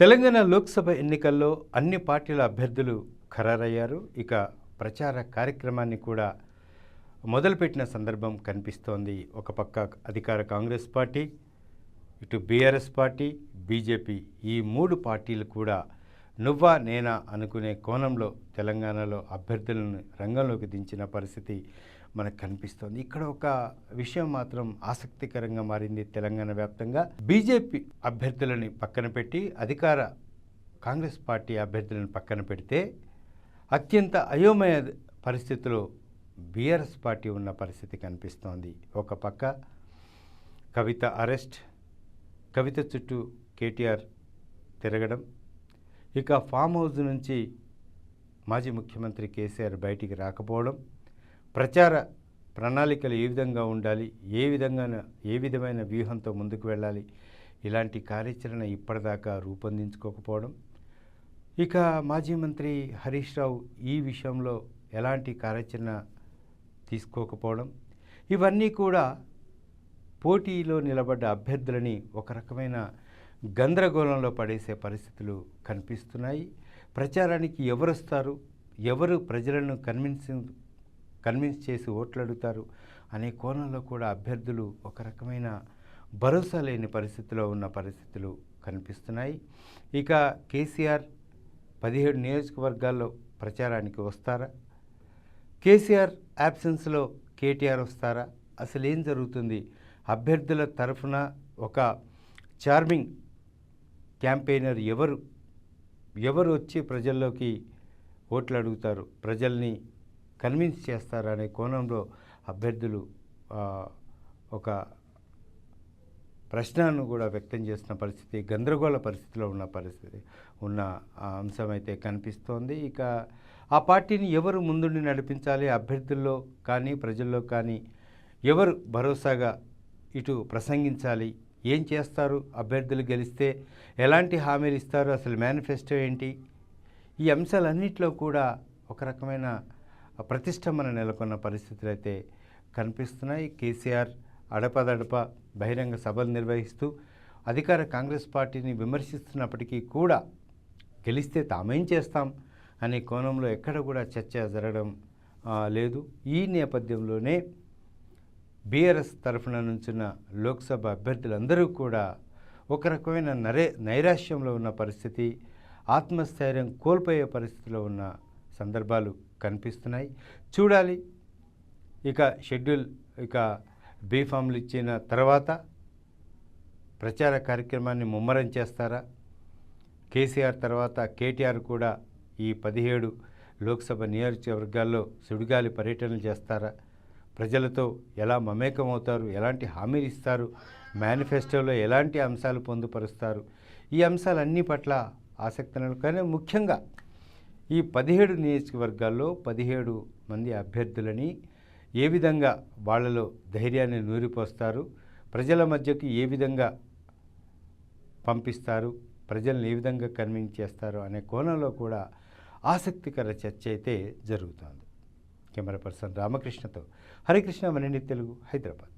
తెలంగాణ లోక్సభ ఎన్నికల్లో అన్ని పార్టీల అభ్యర్థులు ఖరారయ్యారు. ఇక ప్రచార కార్యక్రమాన్ని కూడా మొదలుపెట్టిన సందర్భం కనిపిస్తోంది. ఒక పక్క అధికార కాంగ్రెస్ పార్టీ ఇటు బీఆర్ఎస్ పార్టీ బీజేపీ ఈ మూడు పార్టీలు కూడా నువ్వా నేనా అనుకునే కోణంలో తెలంగాణలో అభ్యర్థులను రంగంలోకి దించిన పరిస్థితి మనకు కనిపిస్తోంది. ఇక్కడ ఒక విషయం మాత్రం ఆసక్తికరంగా మారింది తెలంగాణ వ్యాప్తంగా. బీజేపీ అభ్యర్థులని పక్కన పెట్టి అధికార కాంగ్రెస్ పార్టీ అభ్యర్థులను పక్కన పెడితే అత్యంత అయోమయ పరిస్థితిలో బీఆర్ఎస్ పార్టీ ఉన్న పరిస్థితి కనిపిస్తోంది. ఒక పక్క కవిత అరెస్ట్ కవిత చుట్టూ కేటీఆర్ తిరగడం ఇక ఫామ్ హౌస్ నుంచి మాజీ ముఖ్యమంత్రి కేసీఆర్ బయటికి రాకపోవడం ప్రచార ప్రణాళికలు ఏ విధంగా ఉండాలి ఏ విధంగా ఏ విధమైన వ్యూహంతో ముందుకు వెళ్ళాలి ఇలాంటి కార్యాచరణ ఇప్పటిదాకా రూపొందించుకోకపోవడం. ఇక మాజీ మంత్రి హరీష్ రావు ఈ విషయంలో ఎలాంటి కార్యాచరణ తీసుకోకపోవడం ఇవన్నీ కూడా పోటీలో నిలబడ్డ అభ్యర్థులని ఒక రకమైన గందరగోళంలో పడేసే పరిస్థితులు కనిపిస్తున్నాయి. ప్రచారానికి ఎవరు వస్తారు? ఎవరు ప్రజలను కన్విన్సింగ్ కన్విన్స్ చేసి ఓట్లు అడుగుతారు అనే కోణంలో కూడా అభ్యర్థులు ఒక రకమైన భరోసా లేని పరిస్థితిలో ఉన్న పరిస్థితులు కనిపిస్తున్నాయి. ఇక కేసీఆర్ పదిహేడు నియోజకవర్గాల్లో ప్రచారానికి వస్తారా? కేసీఆర్ యాబ్సెన్స్లో కేటీఆర్ వస్తారా? అసలు ఏం జరుగుతుంది? అభ్యర్థుల తరఫున ఒక చార్మింగ్ క్యాంపెయినర్ ఎవరు? ఎవరు వచ్చి ప్రజల్లోకి ఓట్లు అడుగుతారు ప్రజల్ని కన్విన్స్ చేస్తారు అనే కోణంలో అభ్యర్థులు ఒక ప్రశ్నను కూడా వ్యక్తం చేసిన పరిస్థితి గందరగోళ పరిస్థితిలో ఉన్న పరిస్థితి ఉన్న అంశం అయితే కనిపిస్తోంది. ఇక ఆ పార్టీని ఎవరు ముందుండి నడిపించాలి? అభ్యర్థుల్లో కానీ ప్రజల్లో కానీ ఎవరు భరోసాగా ఇటు ప్రసంగించాలి? ఏం చేస్తారు? అభ్యర్థులు గెలిస్తే ఎలాంటి హామీలు ఇస్తారు? అసలు మేనిఫెస్టో ఏంటి? ఈ అంశాలన్నింటిలో కూడా ఒక రకమైన ప్రతిష్టంభన నెలకొన్న పరిస్థితులు అయితే కనిపిస్తున్నాయి. కేసీఆర్ అడపదడప బహిరంగ సభలు నిర్వహిస్తూ అధికార కాంగ్రెస్ పార్టీని విమర్శిస్తున్నప్పటికీ కూడా గెలిస్తే తామేం చేస్తాం అనే కోణంలో ఎక్కడ కూడా చర్చ జరగడం లేదు. ఈ నేపథ్యంలోనే బీఆర్ఎస్ తరఫున నుంచిన లోక్సభ అభ్యర్థులందరూ కూడా ఒక రకమైన నరే నైరాశ్యంలో ఉన్న పరిస్థితి ఆత్మస్థైర్యం కోల్పోయే పరిస్థితిలో ఉన్న సందర్భాలు కనిపిస్తున్నాయి. చూడాలి. ఇక షెడ్యూల్ ఇక బీఫామ్లు ఇచ్చిన తర్వాత ప్రచార కార్యక్రమాన్ని ముమ్మరం చేస్తారా? కేసీఆర్ తర్వాత కేటీఆర్ కూడా ఈ పదిహేడు లోక్సభ నియోజకవర్గాల్లో సుడిగాలి పర్యటనలు చేస్తారా? ప్రజలతో ఎలా మమేకం అవుతారు ఎలాంటి హామీలు ఇస్తారు మేనిఫెస్టోలో ఎలాంటి అంశాలు పొందుపరుస్తారు ఈ అంశాలన్నీ పట్ల ఆసక్తి కానీ ముఖ్యంగా ఈ పదిహేడు నియోజకవర్గాల్లో పదిహేడు మంది అభ్యర్థులని ఏ విధంగా వాళ్ళలో ధైర్యాన్ని నూరిపోస్తారు ప్రజల మధ్యకి ఏ విధంగా పంపిస్తారు ప్రజలను ఏ విధంగా కన్విన్స్ చేస్తారు అనే కోణంలో కూడా ఆసక్తికర చర్చ అయితే జరుగుతుంది. Camera person రామకృష్ణతో. హరికృష్ణ మణిని తెలుగు హైదరాబాద్.